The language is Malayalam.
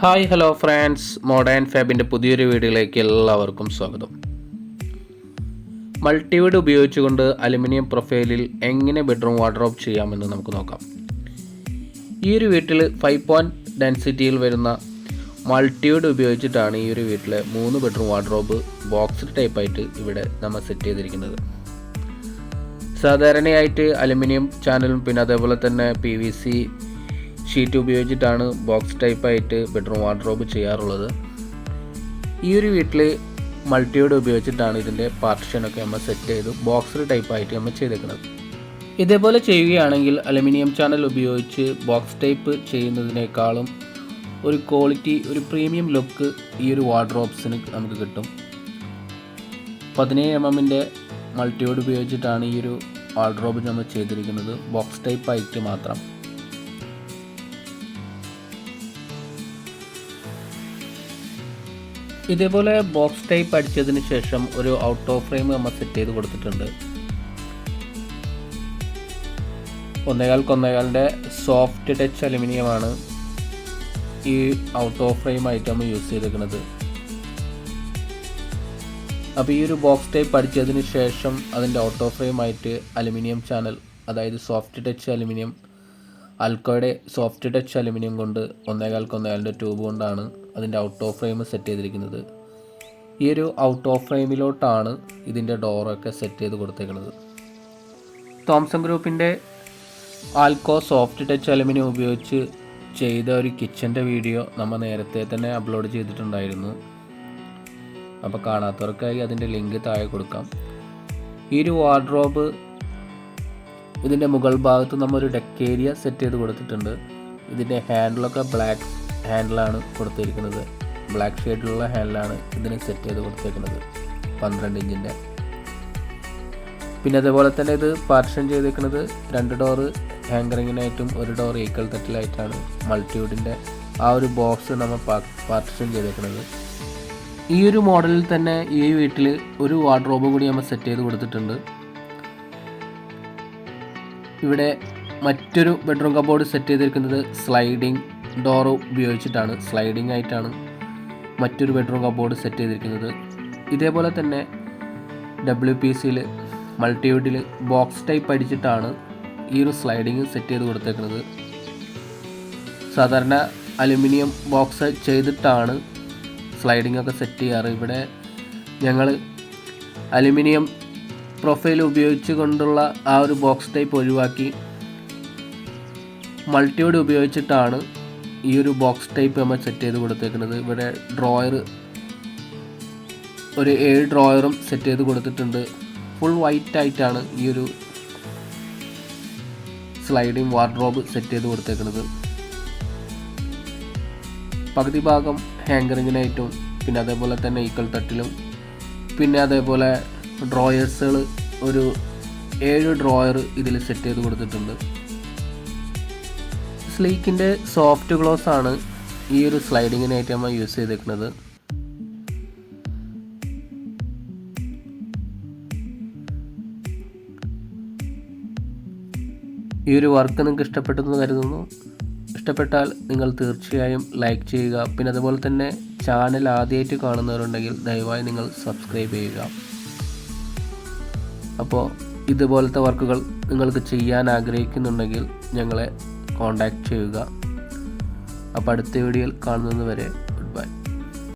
Hi hello friends. മോഡേൺ ഫാബിന്റെ പുതിയൊരു വീഡിയോയിലേക്ക് എല്ലാവർക്കും സ്വാഗതം. മൾട്ടിവീഡ് ഉപയോഗിച്ചുകൊണ്ട് അലുമിനിയം പ്രൊഫൈലിൽ എങ്ങനെ ബെഡ്റൂം വാർഡ്രോബ് ചെയ്യാമെന്ന് നമുക്ക് നോക്കാം. ഈ ഒരു വീട്ടിൽ ഫൈവ് പോയിന്റ് ഡെൻസിറ്റിയിൽ വരുന്ന മൾട്ടിവീഡ് ഉപയോഗിച്ചിട്ടാണ് ഈ ഒരു വീട്ടിലെ മൂന്ന് ബെഡ്റൂം വാർഡ്രോബ് ബോക്സ് ടൈപ്പായിട്ട് ഇവിടെ നമ്മൾ സെറ്റ് ചെയ്തിരിക്കുന്നത്. സാധാരണയായിട്ട് അലുമിനിയം ചാനലും പിന്നെ അതേപോലെ തന്നെ പി വി സി ഷീറ്റ് ഉപയോഗിച്ചിട്ടാണ് ബോക്സ് ടൈപ്പായിട്ട് ബെഡ്റൂം വാർഡ്രോബ് ചെയ്യാറുള്ളത്. ഈ ഒരു വീട്ടിൽ മൾട്ടിയോഡ് ഉപയോഗിച്ചിട്ടാണ് ഇതിന്റെ പാർട്ടിഷനൊക്കെ നമ്മൾ സെറ്റ് ചെയ്ത് ബോക്സ് ടൈപ്പായിട്ട് നമ്മൾ ചെയ്തേക്കുന്നത് ഇതേപോലെ ചെയ്യുകയാണെങ്കിൽ അലുമിനിയം ചാനൽ ഉപയോഗിച്ച് ബോക്സ് ടൈപ്പ് ചെയ്യുന്നതിനേക്കാളും ഒരു ക്വാളിറ്റി ഒരു പ്രീമിയം ലുക്ക് ഈ ഒരു വാർഡ്രോബ്സിന് നമുക്ക് കിട്ടും. പതിനേഴ് എം എമ്മിന്റെ മൾട്ടിയോഡ് ഉപയോഗിച്ചിട്ടാണ് ഈ ഒരു വാർഡ്രോബ് നമ്മൾ ചെയ്തിരിക്കുന്നത്. ബോക്സ് ടൈപ്പ് ആയിട്ട് മാത്രം. ഇതേപോലെ ബോക്സ് ടൈപ്പ് അടിച്ചതിന് ശേഷം ഒരു ഔട്ട് ഓഫ് ഫ്രെയിം നമ്മൾ സെറ്റ് ചെയ്ത് കൊടുത്തിട്ടുണ്ട്. ഒന്നേകാൽ കൊന്നേകാലിന്റെ സോഫ്റ്റ് ടച്ച് അലുമിനിയമാണ് ഈ ഔട്ട് ഓഫ് ഫ്രെയിം ആയിട്ട് നമ്മൾ യൂസ് ചെയ്തിരിക്കുന്നത്. അപ്പോൾ ഈ ഒരു ബോക്സ് ടൈപ്പ് അടിച്ചതിന് ശേഷം അതിന്റെ ഔട്ട് ഓഫ് ഫ്രെയിം ആയിട്ട് അലുമിനിയം ചാനൽ അതായത് സോഫ്റ്റ് ടച്ച് അലുമിനിയം അൽക്കോയുടെ സോഫ്റ്റ് ടച്ച് അലുമിനിയം കൊണ്ട് ഒന്നേകാൽ കൊന്നേകാലിന്റെ ട്യൂബ് കൊണ്ടാണ് അതിന്റെ ഔട്ട് ഓഫ് ഫ്രെയിം സെറ്റ് ചെയ്തിരിക്കുന്നത്. ഈ ഒരു ഔട്ട് ഓഫ് ഫ്രെയിമിലോട്ടാണ് ഇതിന്റെ ഡോറൊക്കെ സെറ്റ് ചെയ്ത് കൊടുത്തേക്കുന്നത് തോംസൺ ഗ്രൂപ്പിന്റെ ആൽക്കോ സോഫ്റ്റ് ടച്ച് അലുമിനിയം ഉപയോഗിച്ച് ചെയ്ത ഒരു കിച്ചന്റെ വീഡിയോ നമ്മൾ നേരത്തെ തന്നെ അപ്ലോഡ് ചെയ്തിട്ടുണ്ടായിരുന്നു. അപ്പോൾ കാണാത്തവർക്കായി അതിന്റെ ലിങ്ക് താഴെ കൊടുക്കാം. ഈ ഒരു വാർഡ്രോബ് ഇതിന്റെ മുകൾ ഭാഗത്ത് നമ്മൾ ഒരു ഡെക്ക് ഏരിയ സെറ്റ് ചെയ്ത് കൊടുത്തിട്ടുണ്ട്. ഇതിന്റെ ഹാൻഡിലൊക്കെ ബ്ലാക്ക് ഹാൻഡിലാണ് കൊടുത്തിരിക്കുന്നത്. ബ്ലാക്ക് ഷെയ്ഡിലുള്ള ഹാൻഡിലാണ് ഇതിന് സെറ്റ് ചെയ്ത് കൊടുത്തേക്കുന്നത്. പന്ത്രണ്ട് ഇഞ്ചിന്റെ പിന്നെ അതേപോലെ തന്നെ ഇത് പാർഷൻ ചെയ്തേക്കുന്നത് രണ്ട് ഡോറ് ഹാങ്കറിങ്ങിനായിട്ടും ഒരു ഡോർ ഈക്കൽ തട്ടിലായിട്ടാണ് മൾട്ടിവുഡിന്റെ ആ ഒരു ബോക്സ് നമ്മൾ പാർട്ടിഷൻ ചെയ്തേക്കുന്നത്. ഈ ഒരു മോഡലിൽ തന്നെ ഈ വീട്ടിൽ ഒരു വാർഡ്രോബ് കൂടി നമ്മൾ സെറ്റ് ചെയ്ത് കൊടുത്തിട്ടുണ്ട്. ഇവിടെ മറ്റൊരു ബെഡ്റൂം കബോർഡ് സെറ്റ് ചെയ്തിരിക്കുന്നത് സ്ലൈഡിങ് ഡോർ ഉപയോഗിച്ചിട്ടാണ് സ്ലൈഡിംഗ് ആയിട്ടാണ് മറ്റൊരു ബെഡ്റൂം കബോർഡ് സെറ്റ് ചെയ്തിരിക്കുന്നത്. ഇതേപോലെ തന്നെ ഡബ്ല്യു പി സിയിൽ മൾട്ടിവുഡിൽ ബോക്സ് ടൈപ്പ് അടിച്ചിട്ടാണ് ഈ ഒരു സ്ലൈഡിങ് സെറ്റ് ചെയ്ത് കൊടുത്തേക്കുന്നത്. സാധാരണ അലുമിനിയം ബോക്സ് ചെയ്തിട്ടാണ് സ്ലൈഡിംഗ് ഒക്കെ സെറ്റ് ചെയ്യാറ്. ഇവിടെ ഞങ്ങൾ അലുമിനിയം പ്രൊഫൈൽ ഉപയോഗിച്ച് കൊണ്ടുള്ള ആ ഒരു ബോക്സ് ടൈപ്പ് ഒഴിവാക്കി മൾട്ടിയോഡ് ഉപയോഗിച്ചിട്ടാണ് ഈ ഒരു ബോക്സ് ടൈപ്പ് നമ്മൾ സെറ്റ് ചെയ്ത് കൊടുത്തേക്കുന്നത്. ഇവിടെ ഡ്രോയർ ഒരു ഏഴ് ഡ്രോയറും സെറ്റ് ചെയ്ത് കൊടുത്തിട്ടുണ്ട്. ഫുൾ വൈറ്റ് ആയിട്ടാണ് ഈ ഒരു സ്ലൈഡിങ് വാർഡ്രോബ് സെറ്റ് ചെയ്ത് കൊടുത്തേക്കുന്നത്. പകുതി ഭാഗം ഹാങ്കറിങ്ങിനായിട്ടും പിന്നെ അതേപോലെ തന്നെ ഈക്വൽ തട്ടിലും പിന്നെ അതേപോലെ ഡ്രോയേഴ്സുകൾ ഒരു ഏഴ് ഡ്രോയർ ഇതിൽ സെറ്റ് ചെയ്ത് കൊടുത്തിട്ടുണ്ട്. സ്ലീക്കിന്റെ സോഫ്റ്റ് ഗ്ലോസ് ആണ് ഈ ഒരു സ്ലൈഡിങ്ങിനായിട്ട് നമ്മൾ യൂസ് ചെയ്തേക്കുന്നത്. ഈ ഒരു വർക്ക് നിങ്ങൾക്ക് ഇഷ്ടപ്പെട്ടെന്ന് കരുതുന്നു. ഇഷ്ടപ്പെട്ടാൽ നിങ്ങൾ തീർച്ചയായും ലൈക്ക് ചെയ്യുക. പിന്നെ അതുപോലെ തന്നെ ചാനൽ ആദ്യമായിട്ട് കാണുന്നവരുണ്ടെങ്കിൽ ദയവായി നിങ്ങൾ സബ്സ്ക്രൈബ് ചെയ്യുക. അപ്പോൾ ഇതുപോലത്തെ വർക്കുകൾ നിങ്ങൾക്ക് ചെയ്യാൻ ആഗ്രഹിക്കുന്നുണ്ടെങ്കിൽ ഞങ്ങളെ കോൺടാക്റ്റ് ചെയ്യുക. അപ്പോൾ അടുത്ത വീഡിയോയിൽ കാണുന്നത് വരെ ഗുഡ് ബൈ